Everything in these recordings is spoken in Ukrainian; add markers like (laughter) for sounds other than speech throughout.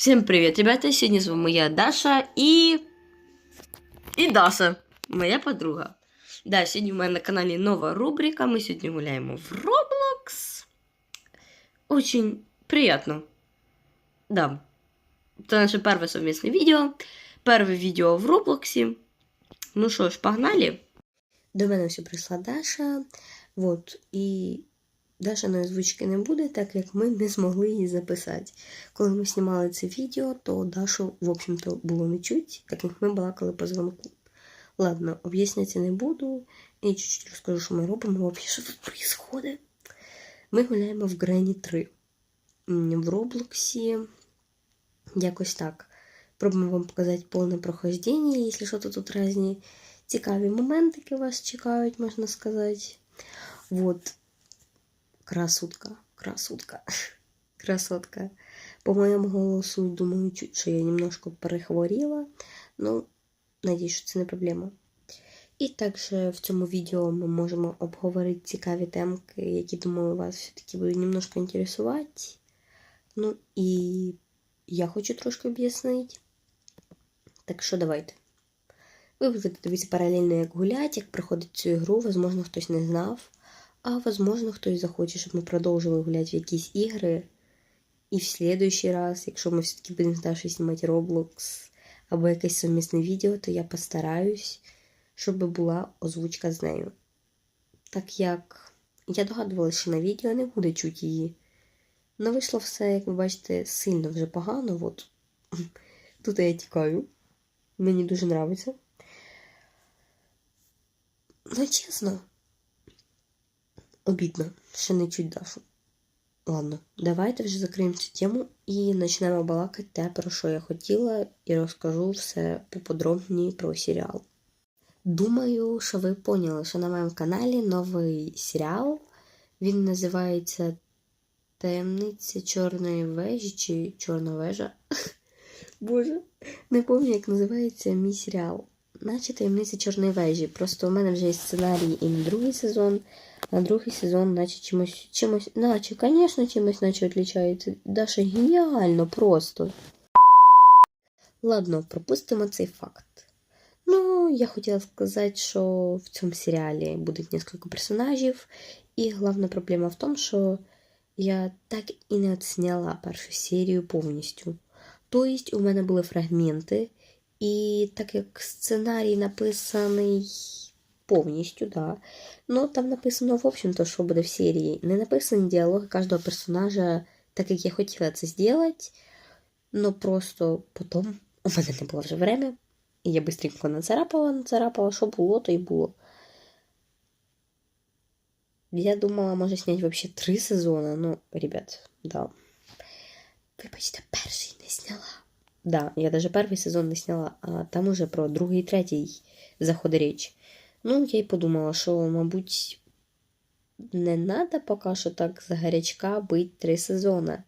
Всем привет, ребята! Сегодня с вами я, Даша и... І Даша, моя подруга. Да, сьогодні у мене на каналі нова рубрика. Ми сьогодні гуляємо в Roblox. Очень приятно. Да. Це наше перше совместне відео. Перше відео в Роблоксі. Ну що ж, погнали. До мене все прийшла Даша. Вот, і Дашиної озвучки не буде, так як ми не змогли її записати. Коли ми знімали це відео, то Дашу, в общем-то, було не чуть, так як ми балакали по дзвонку. Ладно, об'ясняти не буду. І чуть-чуть розкажу, що ми робимо, що тут відбувається. Ми гуляємо в Грені 3. В Роблоксі. Якось так. Пробуємо вам показати повне прохождення, якщо що то тут різні цікаві моментики вас чекають, можна сказати. Вот. Красотка, красотка, (laughs) красотка. По моєму голосу, думаю, що я немножко перехворіла. Ну, надіюсь, що це не проблема. І також в цьому відео ми можемо обговорити цікаві темки, які, думаю, вас все-таки будуть немножко інтересувати. Ну і я хочу трошки об'яснити. Так що давайте. Ви будете дивитися паралельно, як гулять, як проходить цю ігру. Возможно, хтось не знав. А возможно, хтось захоче, щоб ми продовжили гуляти в якісь ігри. І в следующий раз, якщо ми все-таки будемо з знімати Roblox або якесь сумісне відео, то я постараюсь, щоб була озвучка з нею. Так як я догадувалася, що на відео не буде чути її. Но вийшло все, як ви бачите, сильно вже погано. От. (laughs) Тут я тікаю. Мені дуже подобається. Ну, чесно, обідно, що не чуть Дашу. Ладно, давайте вже закриємо цю тему і почнемо балакати те, про що я хотіла, і розкажу все поподробні про серіал. Думаю, що ви поняли, що на моєму каналі новий серіал. Він називається Таємниця Чорної вежі чи Чорна вежа. (laughs) Боже, не пам'ятаю, як називається мій серіал. Наче таємниця Чорної вежі. Просто у мене вже є сценарій і на другий сезон, а другий сезон, наче чимось, чимось, наче, звісно, чимось наче відлічається. Даша геніально просто. Ладно, пропустимо цей факт. Ну, я хотіла сказати, що в цьому серіалі буде кілька персонажів, і головна проблема в тому, що я так і не отсняла першу серію повністю. Тобто, у мене були фрагменти, і так як сценарій написаний повністю, да. Ну, там написано, в общем-то, що буде в серії. Не написані діалоги кожного персонажа, так як я хотіла це зробити. Ну просто потім у мене не було вже время. І я быстренько нацарапала, нацарапала, що було, то й було. Я думала, може зняти вообще три сезони. Ну, ребят, да. Вибачте, перший не зняла. Да, я даже перший сезон не сняла, а там уже про другий і третій заходить річ. Ну, я й подумала, що, мабуть, не треба поки що так загарячка бити три сезони.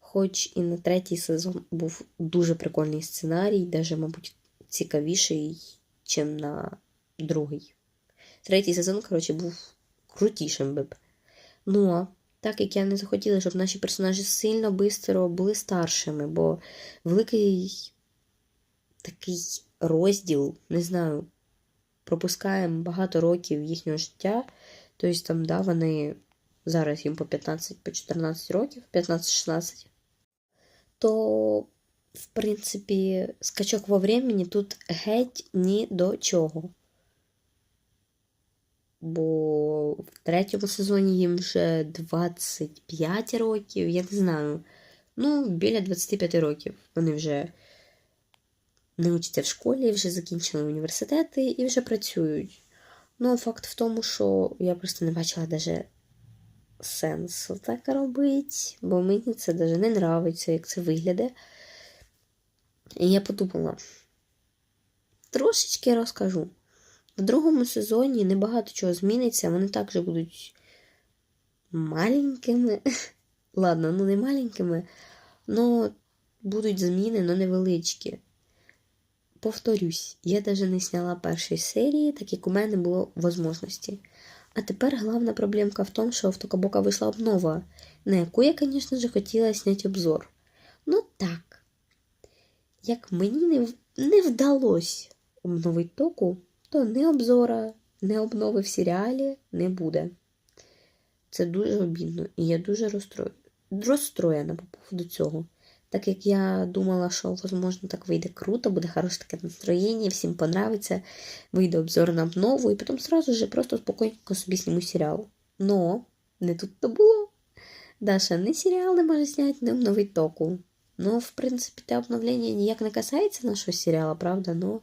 Хоч і на третій сезон був дуже прикольний сценарій, даже, мабуть, цікавіший, ніж на другий. Третій сезон, коротше, був крутішим би. Ну, а так як я не захотіла, щоб наші персонажі сильно швидко були старшими, бо великий такий розділ, не знаю, пропускаємо багато років їхнього життя. Тобто там, да, вони зараз їм по 15-14 по 14 років, 15-16. То, в принципі, скачок во времени тут геть ні до чого. Бо в третьому сезоні їм вже 25 років, я не знаю. Ну, біля 25 років. Вони вже не вчаться в школі, вже закінчили університети і вже працюють. Ну, факт в тому, що я просто не бачила навіть сенсу так робити, бо мені це навіть не подобається, як це виглядає. І я подумала, трошечки розкажу. В другому сезоні небагато чого зміниться, вони також будуть маленькими. (laughs) Ладно, ну не маленькими, але будуть зміни, але невеличкі. Повторюсь, я навіть не сняла першої серії, так як у мене було можливості. А тепер головна проблемка в тому, що в Токабока вийшла обнова, на яку я, звісно ж, хотіла зняти обзор. Ну так, як мені не, не вдалося обновити току, то ні обзора, ні обнови в серіалі не буде. Це дуже обідно, і я дуже розстроєна по поводу цього. Так як я думала, що, можливо, так вийде круто, буде хороше таке настроєння, всім понравиться, вийде обзор на обнову, і потім сразу же просто спокійненько собі зніму серіал. Но не тут то було. Даша не серіал не може зняти, не обновить току. Ну, в принципі, те обновлення ніяк не касається нашого серіалу, правда? Ну,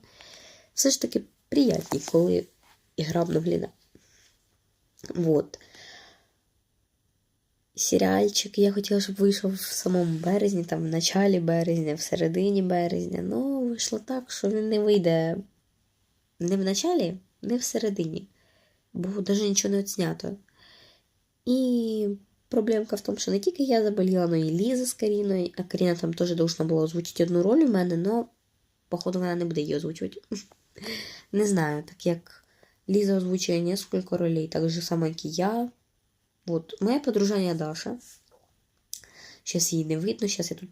все ж таки приятні, коли ігра обновлена. Вот. Серіальчик я хотіла, щоб вийшов в самому березні, там в началі березня, в середині березня. Ну, вийшло так, що він не вийде не в началі, не в середині, бо навіть нічого не відснято. І проблемка в тому, що не тільки я заболіла, але і Ліза з Каріною, а Каріна там теж должна була озвучити одну роль у мене, але, походу, вона не буде її озвучувати. (laughs) Не знаю, так як Ліза озвучує несколько ролей, так же само, як і я. Вот, моя подружання Даша. Сейчас її не видно, сейчас я тут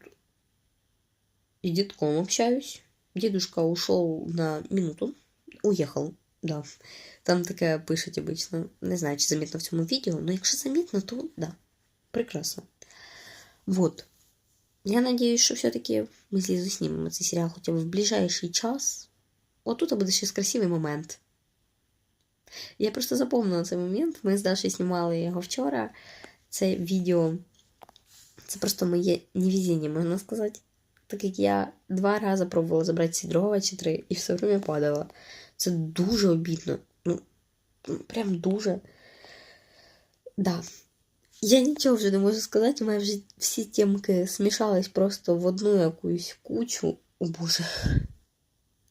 с детком общаюсь. Дедушка ушел на минуту. Уехал, да. Там таке пишуть обично. Не знаю, чи замітно в цьому відео, але якщо замітно, то да. Прекрасно. Вот. Я надеюсь, що все-таки ми з Лізою знімемо цей серіал хоча б в ближайший час. Отут буде ще красивий момент. Я просто запомнила цей момент. Ми з Дашею знімали його вчора. Це відео. Це просто моє невезіння, можна сказати. Так як я два рази пробувала забрати ці дрова чи три, і все время падала. Це дуже обідно. Ну, ну, прям дуже. Да. Я нічого вже не можу сказати, у мене вже всі темки смішались просто в одну якусь кучу. О боже.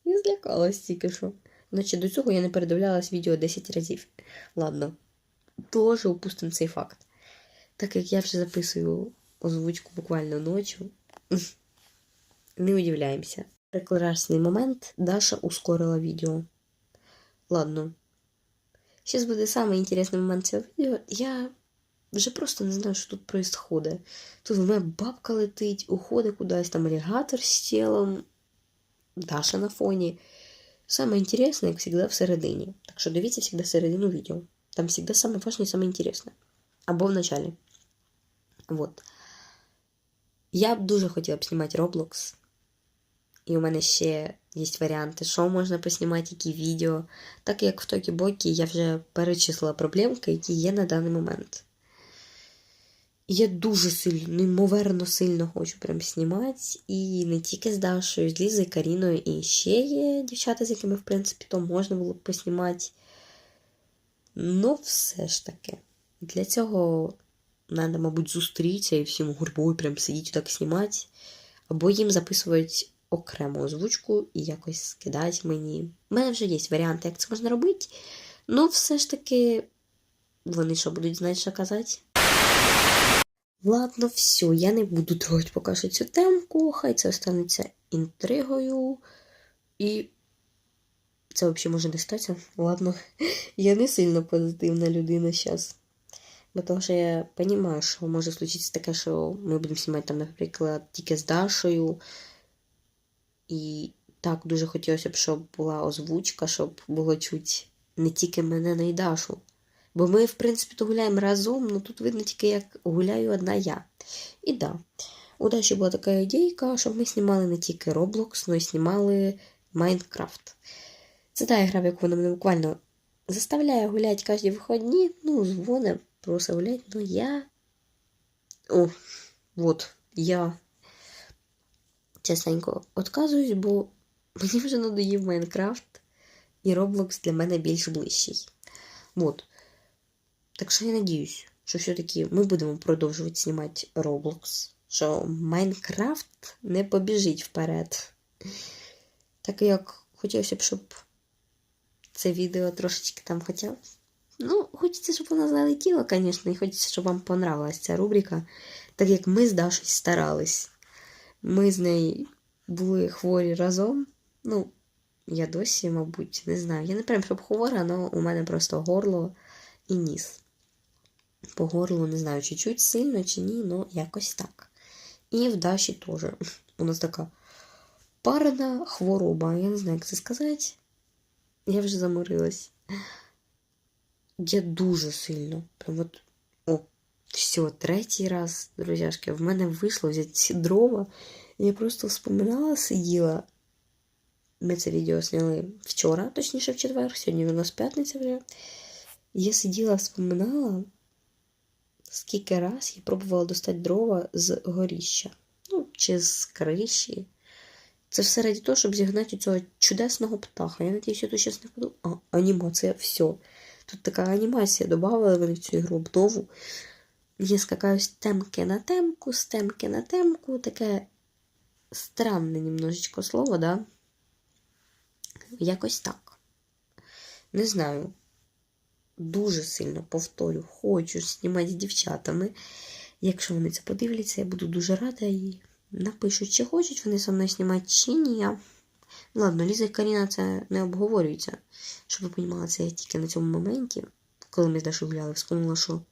Я злякалась тільки що. Значить, до цього я не передивлялась відео 10 разів. Ладно, теж упустимо цей факт. Так як я вже записую озвучку буквально ночі, (laughs) не удивляємося. Прекрасний момент Даша ускорила відео. Ладно. Зараз буде інтересний момент цього відео. Я вже просто не знаю, що тут происходит. Тут в мене бабка летить, уходить кудись, там алігатор з тілом, Даша на фоні. Самое интересное, всегда, в середині. Так що дивіться всегда середину відео. Там всегда самое важное и самое интересное. Або в начале. Вот. Я б дуже хотіла б знімати Roblox. І у мене ще є варіанти, що можна поснімати, які відео. Так як в Токі Бокі я вже перечислила проблемки, які є на даний момент. Я дуже сильно, неймовірно сильно хочу прям знімати. І не тільки з Дашою, з Лізою, Каріною, і ще є дівчата, з якими, в принципі, то можна було б поснімати. Ну, все ж таки. Для цього треба, мабуть, зустрітися і всім гурбою прям сидіти так знімати. Або їм записувати окрему озвучку і якось скидати мені. У мене вже є варіанти, як це можна робити. Ну, все ж таки, вони що будуть знати, що казати. Ладно, все, я не буду трогати поки що цю темку, хай це останеться інтригою. І це взагалі може не статися. Ладно, (laughs) я не сильно позитивна людина зараз. Бо тому що я розумію, що може случитися таке, що ми будемо знімати там, наприклад, тільки з Дашою. І так дуже хотілося б, щоб була озвучка, щоб було чуть не тільки мене, але й Дашу. Бо ми, в принципі, то гуляємо разом, але тут видно тільки, як гуляю одна я. І да, у Даші була така ідейка, щоб ми знімали не тільки Roblox, але й знімали Майнкрафт. Це та гра, в яку вона мене буквально заставляє гуляти кожні вихідні, ну, дзвоне, просить гуляти, ну я. О, от, я чесненько відказуюсь, бо мені вже надоїв Майнкрафт, і Roblox для мене більш ближчий. Вот. Так що я надіюсь, що все-таки ми будемо продовжувати знімати Roblox, що Майнкрафт не побіжить вперед. Так як хотілося б, щоб це відео трошечки там хоча. Ну, хочеться, щоб воно залетіло, звісно, і хочеться, щоб вам понравилась ця рубрика. Так як ми з Дашою старались. Ми з нею були хворі разом. Ну, я досі, мабуть, не знаю. Я не прям щоб хвора, але у мене просто горло і ніс. По горлу не знаю, чи чуть сильно, чи ні, але якось так. І в Даші теж. (laughs) У нас така парна хвороба. Я не знаю, як це сказати. Я вже заморилась. Я дуже сильно. Прям от. О, все, третій раз, друзяшки, в мене вийшло взяти ці дрова. Я просто вспоминала, сиділа. Ми це відео зняли вчора, точніше в четвер, сьогодні у нас п'ятниця вже. Я сиділа, вспоминала, скільки раз я пробувала достати дрова з горіща. Ну, чи з криші. Це все раді того, щоб зігнати цього чудесного птаха. Я надіюсь, я тут щас не впаду. А, анімація, все. Тут така анімація додавали вони в цю ігру нову. Я скакаю з темки на темку, з темки на темку. Таке странне немножечко слово, да? Якось так. Не знаю. Дуже сильно повторю, хочу знімати з дівчатами. Якщо вони це подивляться, я буду дуже рада і напишуть, чи хочуть вони зі мною знімати, чи ні. Ну, Ладно, Ліза і Каріна це не обговорюється. Щоб ви розуміли, це я тільки на цьому моменті, коли ми з Дашою гуляли, вспомнила, що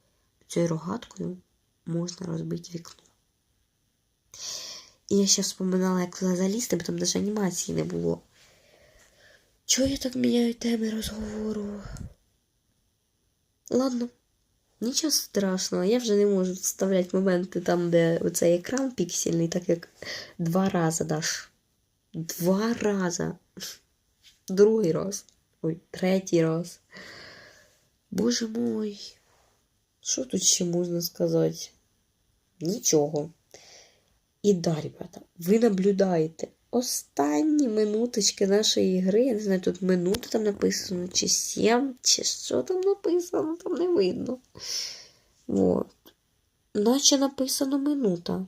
цією рогаткою можна розбити вікно. І я ще вспоминала, як туди залізти, бо там навіть анімації не було. Чого я так міняю теми розговору? Ладно, нічого страшного, я вже не можу вставляти моменти там, де оцей екран піксельний, так як два рази даш. Два рази. Другий раз. Ой, третій раз. Боже мой. Що тут ще можна сказати? Нічого. І да, ребята, ви наблюдаєте останні минуточки нашої гри. Я не знаю, тут минути там написано, чи сім, чи що там написано, там не видно. Вот. Наче написано минута.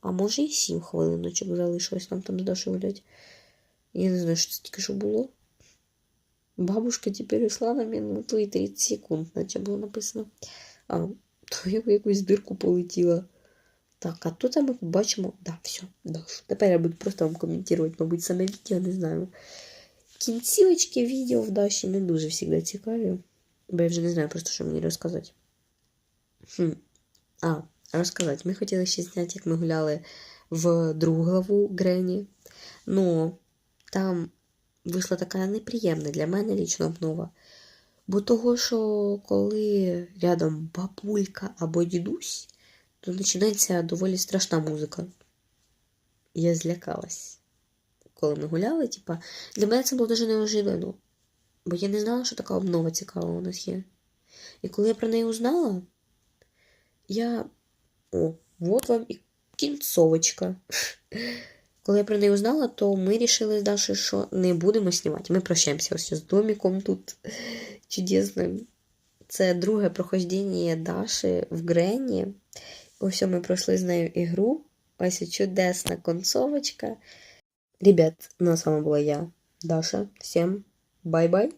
А може і сім хвилиночок залишилось нам там гулять. Я не знаю, що це тільки що було. Бабушка тепер йшла на минуту і 30 секунд, наче було написано. А, то я в якусь дирку полетіла. Так, а тут ми побачимо. Да, все, Дашу. Тепер я буду просто вам коментувати, мабуть, саме відео, не знаю. Кінцівочки відео в Даші не дуже завжди цікаві. Бо я вже не знаю просто, що мені розказати. Хм. А, розказати. Ми хотіли ще зняти, як ми гуляли в другу главу Грені. Ну, там вийшла така неприємна для мене лічно обнова. Бо того, що коли рядом бабулька або дідусь, то починається доволі страшна музика. Я злякалась. Коли ми гуляли, типа, для мене це було дуже неожиданно. Бо я не знала, що така обнова цікава у нас є. І коли я про неї узнала, я. О, вот вам і кінцовочка. (laughs) Коли я про неї узнала, то ми вирішили з Дашою, що не будемо знімати. Ми прощаємося ось з домиком тут чудесним. Це друге прохождення Даші в Грені. Ось ми пройшли з нею ігру. Ось чудесна концовочка. Ребят, ну а с вами була я, Даша. Всем бай-бай!